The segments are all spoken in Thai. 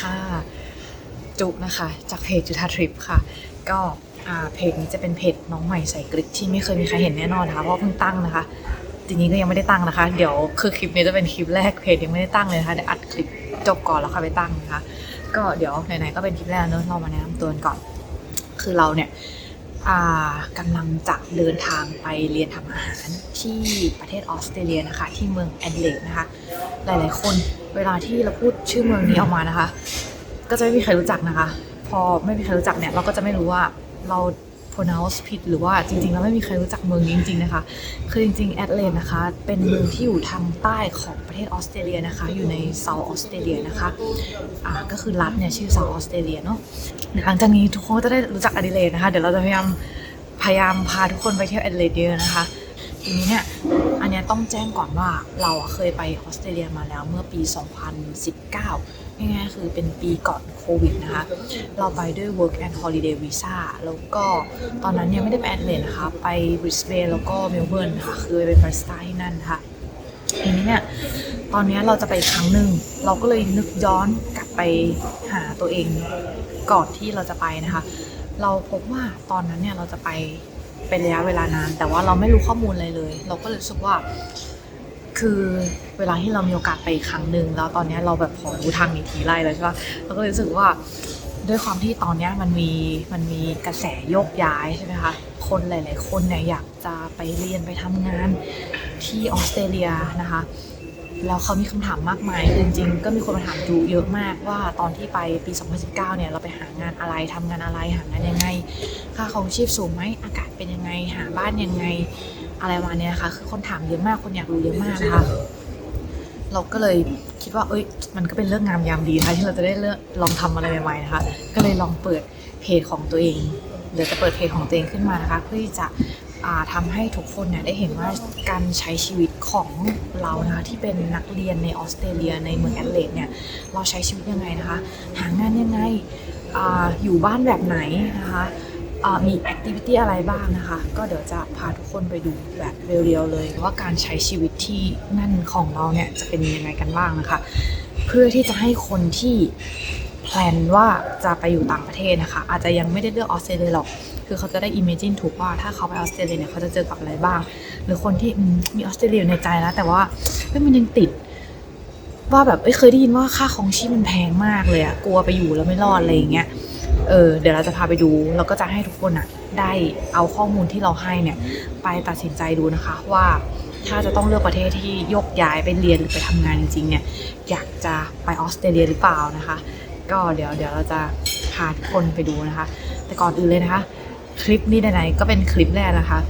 ค่ะ จุนะคะ จากเพจจุธาทริปค่ะ ก็เพจนี้จะเป็นเพจน้องใหม่ใส่กริกที่ไม่เคยมีใครเห็นแน่นอนนะคะ เพราะเพิ่งตั้งนะคะทีนี้ก็ยังไม่ได้ตั้งนะคะ เดี๋ยวคือคลิปนี้จะเป็นคลิปแรกเพจยังไม่ได้ตั้งเลยนะคะเดี๋ยวอัดคลิปจบก่อนแล้วค่อยไปตั้งนะคะ ก็เดี๋ยวไหนๆก็เป็นคลิปแรกเนอะเรามาแนะนำตัวกันก่อน คือเราเนี่ยกำลังจะเดินทางไปเรียนทำอาหารที่ประเทศออสเตรเลียนะคะ ที่เมืองแอดเลดนะคะ หลาย ๆ คนเวลาที่เราพูดชื่อเมืองนี้ออกมานะคะ ก็จะไม่มีใครรู้จักนะคะ พอไม่มีใครรู้จักเนี่ยเราก็จะไม่รู้ว่าเรา pronounce ผิดหรือว่าจริง ๆ แล้วไม่มีใครรู้จักเมืองนี้จริง ๆ นะคะ คือจริง ๆ แอดเลดนะคะ เป็นเมืองที่อยู่ทางใต้ของประเทศออสเตรเลียนะคะ อยู่ในเซาท์ออสเตรเลียนะคะอ่าก็คือรัฐเนี่ยชื่อเซาท์ออสเตรเลียเนาะหลังจากนี้ทุกคนก็จะได้รู้จักแอดเลดนะคะ เดี๋ยวเราจะพยายามพยายามพาทุกคนไปเที่ยวแอดเลดเยอะนะคะ ทีนี้เนี่ย อันเนี้ยต้องแจ้งก่อนว่าเราเคยไปออสเตรเลียมาแล้วเมื่อปี 2019ง่ายๆคือเป็นปีก่อนโควิดนะคะ เราไปด้วย work and holiday visa แล้วก็ตอนนั้นยังไม่ได้ไปแอดเลดนะคะ ไปบริสเบนแล้วก็เมลเบิร์นค่ะ คือไปเป็นบาริสต้าที่นั่นค่ะทีนี้เนี่ยตอนนี้เราจะไปอีกครั้งหนึ่งเราก็เลยนึกย้อนกลับไปหาตัวเองก่อนที่เราจะไปนะคะ เราพบว่าตอนนั้นเนี่ยเราจะไป เป็นระยะเวลานาน แต่ว่าเราไม่รู้ข้อมูลอะไรเลย เราก็เลยรู้สึกว่า คือเวลาที่เรามีโอกาสไปอีกครั้งหนึ่งแล้วตอนนี้เราแบบพอรู้ทางหนีทีไล่แล้วใช่ปะเราก็เลยรู้สึกว่าด้วยความที่ตอนนี้มันมีมันมีกระแสโยกย้ายใช่ไหมคะ คนหลาย ๆ คนเนี่ยอยากจะไปเรียนไปทำงานที่ออสเตรเลียนะคะ แล้วเขามีคำถามมากมายจริงๆ ก็มีคนมาถามจูเยอะมากว่าตอนที่ไปปี 2019 เนี่ยเราไปหางานอะไรทำงานอะไรหางานยังไง ค่าของชีพสูงไหมอากาศเป็นยังไงหาบ้านยังไงอะไรประมาณเนี้ยค่ะคือคนถามเยอะมากคนอยากรู้เยอะมากนะคะเราก็เลยคิดว่า เอ้ย มันก็เป็นเรื่องงามยามดีนะคะที่เราจะได้เลือกลองทำอะไรใหม่ๆนะคะ ก็เลยลองเปิดเพจของตัวเองเดี๋ยวจะเปิดเพจของตัวเองขึ้นมานะคะ เพื่อที่จะ ทำาให้ทุกคนเนี่ยได้เห็นว่าการใช้ชีวิตของเรานะคะที่เป็นนักเรียนในออสเตรเลียในเมืองแอดเลดเนี่ยเราใช้ชีวิตยังไงนะคะ หางานยังไงออยู่บ้านแบบไหนนะคะมีแอคทิวิตี้อะไรบ้างนะคะ ก็เดี๋ยวจะพาทุกคนไปดูแบบเรียวๆเลย ว่าการใช้ชีวิตที่นั่นของเราเนี่ยจะเป็นยังไงกันบ้างนะคะ เพื่อที่จะให้คนที่แพลนว่าจะไปอยู่ต่างประเทศนะคะ อาจจะยังไม่ได้เลือกออสเตรเลียหรอก คือเขาจะได้ imagine ถูกว่าถ้าเขาไปออสเตรเลียเนี่ยเขาจะเจอกับอะไรบ้าง หรือคนที่มีออสเตรเลียอยู่ในใจแล้วแต่ว่ามันยังติด ว่าแบบเอ้ยเคยได้ยินว่าค่าของชีพมันแพงมากเลยอะกลัวไปอยู่แล้วไม่รอดอะไรอย่างเงี้ยเออเดี๋ยวเราจะพาไปดูแล้วก็จะให้ทุกคนอะได้เอาข้อมูลที่เราให้เนี่ย ไปตัดสินใจดูนะคะว่าถ้าจะต้องเลือกประเทศที่ยกย้ายไปเรียนหรือไปทำงานจริงๆเนี่ยอยากจะไปออสเตรเลียหรือเปล่านะคะ ก็เดี๋ยวเดี๋ยวเราจะพาทุกคนไปดูนะคะ แต่ก่อนอื่นเลยนะคะ คลิปนี้ไหนๆก็เป็นคลิปแรกนะคะ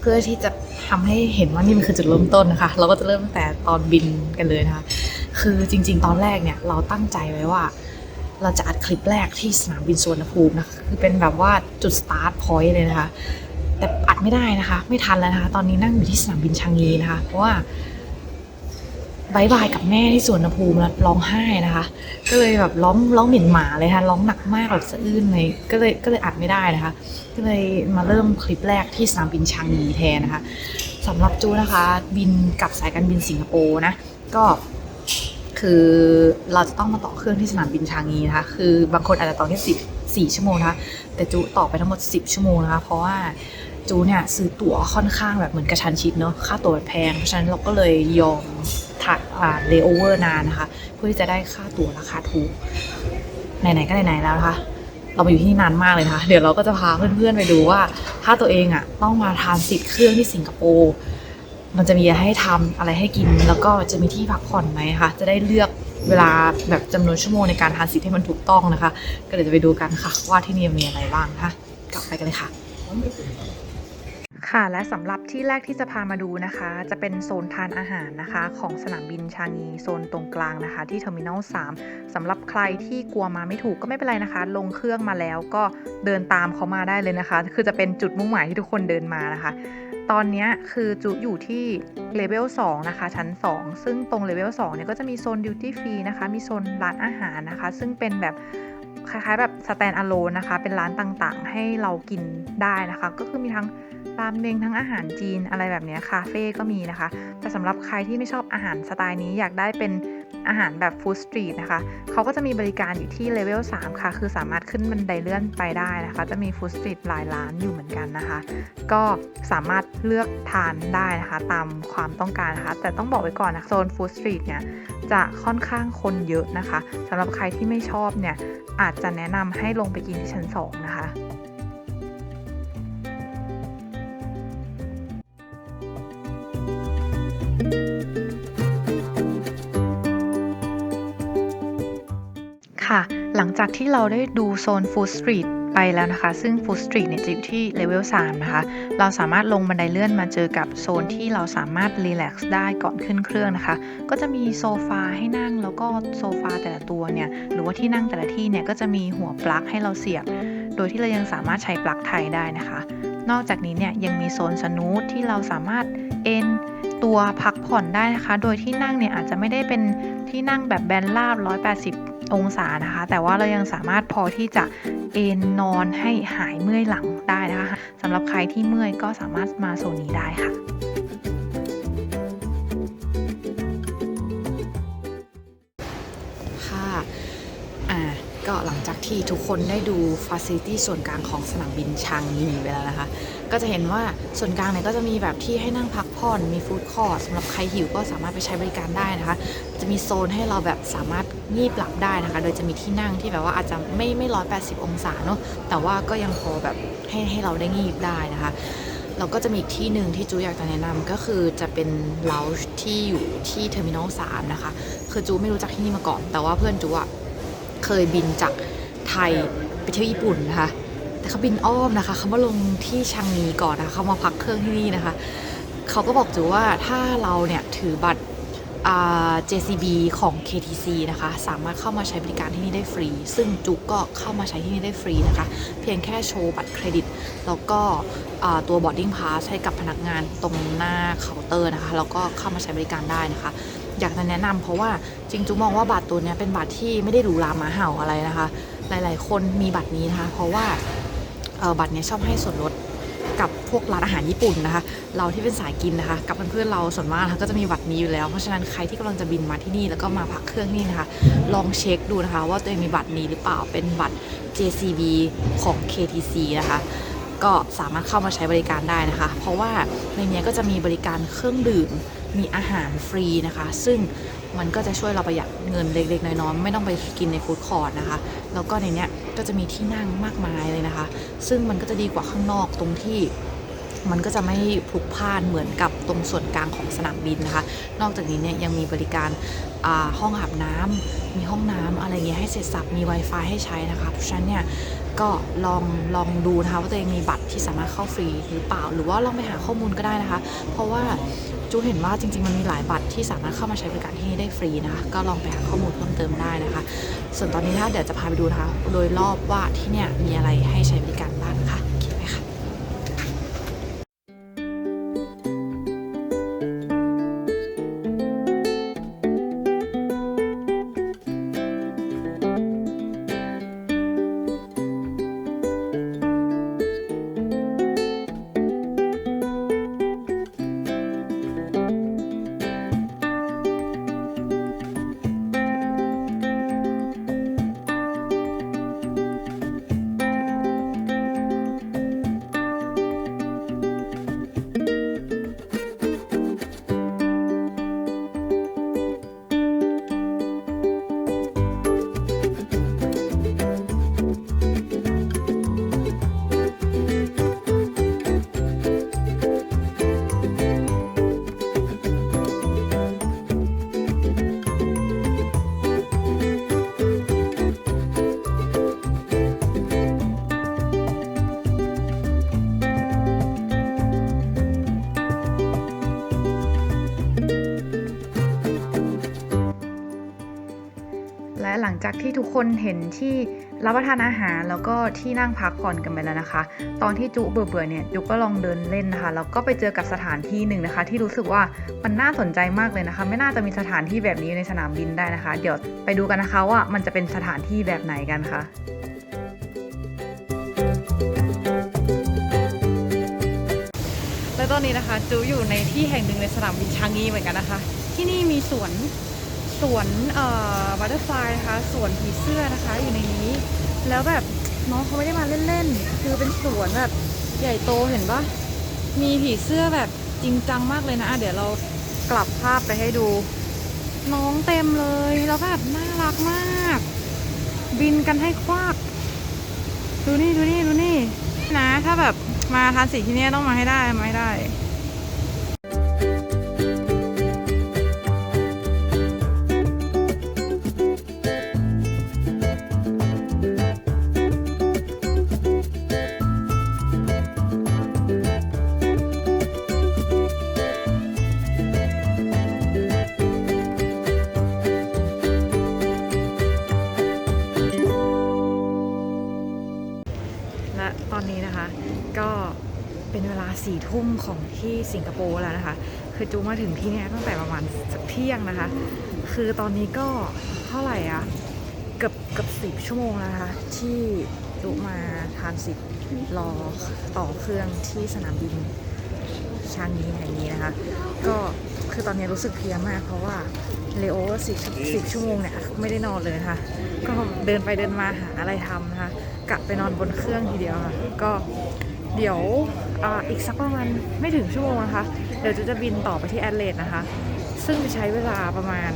เพื่อที่จะทำให้เห็นว่านี่มันคือจุดเริ่มต้นนะคะ เราก็จะเริ่มตั้งแต่ตอนบินกันเลยนะคะ คือจริง ๆ ตอนแรกเนี่ยเราตั้งใจไว้ว่า เราจะอัดคลิปแรกที่สนามบินสุวรรณภูมินะคะคือเป็นแบบว่าจุดสตาร์ทพอยต์เลยนะคะ แต่อัดไม่ได้นะคะ ไม่ทันแล้วนะคะ ตอนนี้นั่งอยู่ที่สนามบินชางงีนะคะ เพราะว่า บายบายกับแม่ที่สวนภูมิแล้วร้องไห้นะคะ ก็เลยแบบร้องร้องหมิ่นหมาเลยค่ะร้องหนักมากแบบสะอื้นเลยก็เลยก็เลยอัดไม่ได้นะคะ ก็เลยมาเริ่มคลิปแรกที่สนามบินชางงีแทนนะคะสำหรับจูนะคะ บินกับสายการบินสิงคโปร์นะก็คือเราจะต้องมาต่อเครื่องที่สนามบินชางงีนะคะ คือบางคนอาจจะต่อแค่สิบสี่ชั่วโมงนะคะ แต่จูต่อไปทั้งหมด 10 ชั่วโมงนะคะ เพราะว่าจูเนี่ยซื้อตั๋วค่อนข้างแบบเหมือนกระชันชิดเนาะค่าตั๋วแพงเพราะฉะนั้นเราก็เลยยอม เลโอเวอร์นานนะคะ เพื่อที่จะได้ค่าตั๋วราคาถูกไหนๆก็ไหนๆแล้วนะคะเรามาอยู่ที่นี่นานมากเลยนะคะ เดี๋ยวเราก็จะพาเพื่อนๆไปดูว่า ถ้าตัวเองอะต้องมาทานสิทธิ์เครื่องที่สิงคโปร์มันจะมีอะไรให้ทำอะไรให้กิน แล้วก็จะมีที่พักผ่อนไหมคะจะได้เลือกเวลาแบบจำนวนชั่วโมงในการทานสิทธิ์ให้มันถูกต้องนะคะ ก็เดี๋ยวจะไปดูกันค่ะว่าที่นี่มีอะไรบ้างนะคะกลับไปกันเลยค่ะ ค่ะและสำหรับที่แรกที่จะพามาดูนะคะ จะเป็นโซนทานอาหารนะคะ ของสนามบินชางีโซนตรงกลางนะคะ ที่เทอร์มินอล3สำหรับใครที่กลัวมาไม่ถูกก็ไม่เป็นไรนะคะ ลงเครื่องมาแล้วก็เดินตามเขามาได้เลยนะคะ คือจะเป็นจุดมุ่งหมายที่ทุกคนเดินมานะคะ ตอนนี้คือจุอยู่ที่เลเวล2นะคะ ชั้น 2 ซึ่งตรงเลเวล2เนี่ยก็จะมีโซนดิวตี้ฟรีนะคะ มีโซนร้านอาหารนะคะ ซึ่งเป็นแบบ คล้ายๆแบบสแตนอะโลนนะคะ เป็นร้านต่างๆ ให้เรากินได้นะคะ ก็คือมีทั้งรามเมงทั้งอาหารจีนอะไรแบบนี้คาเฟ่ก็มีนะคะ แต่สำหรับใครที่ไม่ชอบอาหารสไตล์นี้อยากได้เป็น อาหารแบบฟู้ดสตรีทนะคะ เขาก็จะมีบริการอยู่ที่เลเวล3ค่ะ คือสามารถขึ้นบันไดเลื่อนไปได้นะคะ จะมีฟู้ดสตรีทหลายร้านอยู่เหมือนกันนะคะ ก็สามารถเลือกทานได้นะคะ ตามความต้องการนะคะ แต่ต้องบอกไว้ก่อนนะโซนฟู้ดสตรีทเนี่ยจะค่อนข้างคนเยอะนะคะสำหรับใครที่ไม่ชอบเนี่ยอาจจะแนะนำให้ลงไปกินที่ชั้น2นะคะคะ จากที่เราได้ดูโซนฟู้ดสตรีทไปแล้วนะคะ ซึ่งฟู้ดสตรีทเนี่ยจะอยู่ที่เลเวล3นะคะ เราสามารถลงบันไดเลื่อนมาเจอกับโซนที่เราสามารถรีแลกซ์ได้ก่อนขึ้นเครื่องนะคะ ก็จะมีโซฟาให้นั่งแล้วก็โซฟาแต่ละตัวเนี่ย หรือว่าที่นั่งแต่ละที่เนี่ยก็จะมีหัวปลั๊กให้เราเสียบ โดยที่เรายังสามารถใช้ปลั๊กไทยได้นะคะ นอกจากนี้เนี่ยยังมีโซนสนูทที่เราสามารถเอนตัวพักผ่อนได้นะคะ โดยที่นั่งเนี่ยอาจจะไม่ได้เป็นที่นั่งแบบแบนราบ180 องศานะคะ แต่ว่าเรายังสามารถพอที่จะเอนนอนให้หายเมื่อยหลังได้นะคะสำหรับใครที่เมื่อยก็สามารถมาโซนนี้ได้ค่ะค่ะ หลังจากที่ทุกคนได้ดูฟ a ซิลิตี้ส่วนกลางของสนามบินชางยีไปแล้วนะคะ ก็จะเห็นว่าส่วนกลางเนี่ยก็จะมีแบบที่ให้นั่งพักผ่อน มีฟู้ดคอร์ทสำหรับใครหิวก็สามารถไปใช้บริการได้นะคะ จะมีโซนให้เราแบบสามารถงีบหลับได้นะคะ โดยจะมีที่นั่งที่แบบว่าอาจจะไม่ไม่ร้อยแปดสิบองศาเนอะแต่ว่าก็ยังพอแบบให้ให้เราได้งีบได้นะคะเราก็จะมีอีกที่หนึ่งที่จูอยากจะแนะนำก็คือจะเป็นเลาจ์ที่อยู่ที่เทอร์มินอล3นะคะ คือจูไม่รู้จักที่นี่มาก่อน แต่ว่าเพื่อนจูอะ เคยบินจากไทยไปเที่ยวญี่ปุ่นนะคะ แต่เขาบินอ้อมนะคะเขามาลงที่ชังงีก่อนนะคะเขามาพักเครื่องที่นี่นะคะเขาก็บอกจูว่าถ้าเราเนี่ยถือบัตร JCB ของ KTC นะคะ สามารถเข้ามาใช้บริการที่นี่ได้ฟรี ซึ่งจุกก็เข้ามาใช้ที่นี่ได้ฟรีนะคะ เพียงแค่โชว์บัตรเครดิต แล้วก็ตัว boarding pass ให้กับพนักงานตรงหน้าเคาน์เตอร์นะคะ แล้วก็เข้ามาใช้บริการได้นะคะ อยากจะแนะนำเพราะว่าจริงจุมองว่าบัตรตัวนี้เป็นบัตรที่ไม่ได้หรูหรามาเห่าอะไรนะคะ หลาย ๆ คนมีบัตรนี้นะคะ เพราะว่าบัตรนี้ชอบให้ส่วนลดกับพวกร้านอาหารญี่ปุ่นนะคะ เราที่เป็นสายกินนะคะ กับเพื่อนๆเราส่วนมากก็จะมีบัตรนี้อยู่แล้ว เพราะฉะนั้นใครที่กำลังจะบินมาที่นี่แล้วก็มาพักเครื่องที่นี่นะคะ ลองเช็คดูนะคะ ว่าตัวเองมีบัตรนี้หรือเปล่าเป็นบัตร JCB ของ KTC นะคะ ก็สามารถเข้ามาใช้บริการได้นะคะ เพราะว่าในเนี้ยก็จะมีบริการเครื่องดื่ม มีอาหารฟรีนะคะ ซึ่งมันก็จะช่วยเราประหยัดเงินเล็กๆ น้อยๆ ไม่ต้องไปกินในฟู้ดคอร์ทนะคะ แล้วก็ในเนี้ยก็จะมีที่นั่งมากมายเลยนะคะ ซึ่งมันก็จะดีกว่าข้างนอกตรงที่มันก็จะไม่พลุกพล่านเหมือนกับตรงส่วนกลางของสนามบินนะคะ นอกจากนี้เนี่ยยังมีบริการห้องอาบน้ำมีห้องน้ำอะไรเงี้ยให้เสร็จสับมี Wi-Fi ให้ใช้นะคะ เพราะฉะนั้นเนี่ย ก็ลองลองดูนะคะว่าตัวเองมีบัตรที่สามารถเข้าฟรีหรือเปล่า หรือว่าลองไปหาข้อมูลก็ได้นะคะ เพราะว่าจูเห็นว่าจริง ๆ มันมีหลายบัตรที่สามารถเข้ามาใช้บริการที่นี่ได้ฟรีนะคะก็ลองไปหาข้อมูลเพิ่มเติมได้นะคะ ส่วนตอนนี้ถ้าเดี๋ยวจะพาไปดูนะคะ โดยรอบว่าที่เนี่ยมีอะไรให้ใช้บริการบ้าง จากที่ทุกคนเห็นที่รับประทานอาหารแล้วก็ที่นั่งพักผ่อนกันไปแล้วนะคะ ตอนที่จุเบื่อๆเนี่ยจุก็ลองเดินเล่นนะคะแล้วก็ไปเจอกับสถานที่หนึ่งนะคะ ที่รู้สึกว่ามันน่าสนใจมากเลยนะคะ ไม่น่าจะมีสถานที่แบบนี้อยู่ในสนามบินได้นะคะ เดี๋ยวไปดูกันนะคะว่ามันจะเป็นสถานที่แบบไหนกันคะและตอนนี้นะคะจูอยู่ในที่แห่งหนึ่งในสนามบินชางงีเหมือนกันนะคะ ที่นี่มีสวน สวนเอ่อบัตเตอร์ฟลายนะคะสวนผีเสื้อนะคะอยู่ในนี้ แล้วแบบน้องเขาไม่ได้มาเล่นๆ คือเป็นสวนแบบใหญ่โตเห็นปะมีผีเสื้อแบบจริงจังมากเลยนะะเดี๋ยวเรากลับภาพไปให้ดู น้องเต็มเลยแล้วแบบน่ารักมาก บินกันให้ควักดูนี่ดูนี่ดูนี่นะ ถ้าแบบมาทานสีที่นี่ต้องมาให้ได้มาให้ได้ สิงคโปร์แล้วนะคะ คือจูมาถึงที่นี่ตั้งแต่ประมาณสักเที่ยงนะคะ คือตอนนี้ก็เท่าไหร่อะเกือบเกือบสิบชั่วโมงแล้วนะคะที่จูมาทานสิบรอต่อเครื่องที่สนามบินชางงีแห่งนี้นะคะ ก็คือตอนนี้รู้สึกเพลียมาก เพราะว่าเลโอสิบสิบชั่วโมงเนี่ยไม่ได้นอนเลยนะคะ ก็เดินไปเดินมาหาอะไรทำนะคะกะไปนอนบนเครื่องทีเดียวค่ะ ก็เดี๋ยวออีกสักประมาณไม่ถึงชั่วโมงนะคะ เดี๋ยวจะบินต่อไปที่แอดเลดนะคะ ซึ่งจะใช้เวลาประมาณ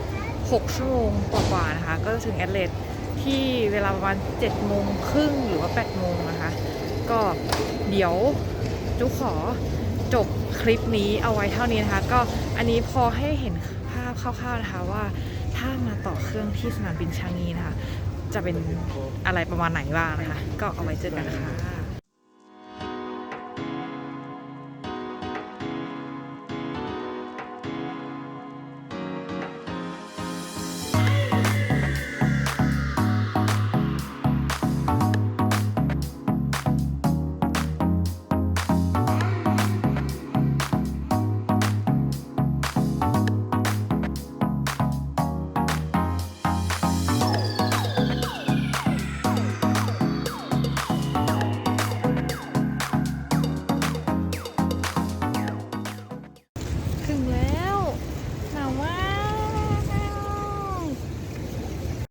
6 ชั่วโมงกว่าๆนะคะ ก็ถึงแอดเลดที่เวลาประมาณ7โมงครึ่งหรือว่า8โมงนะคะ ก็เดี๋ยวจุขอจบคลิปนี้เอาไว้เท่านี้นะคะ ก็อันนี้พอให้เห็นภาพคร่าวๆนะคะว่า ถ้ามาต่อเครื่องที่สนามบินชางงีนะคะ จะเป็นอะไรประมาณไหนบ้างนะคะ ก็เอาไว้เจอกันนะคะ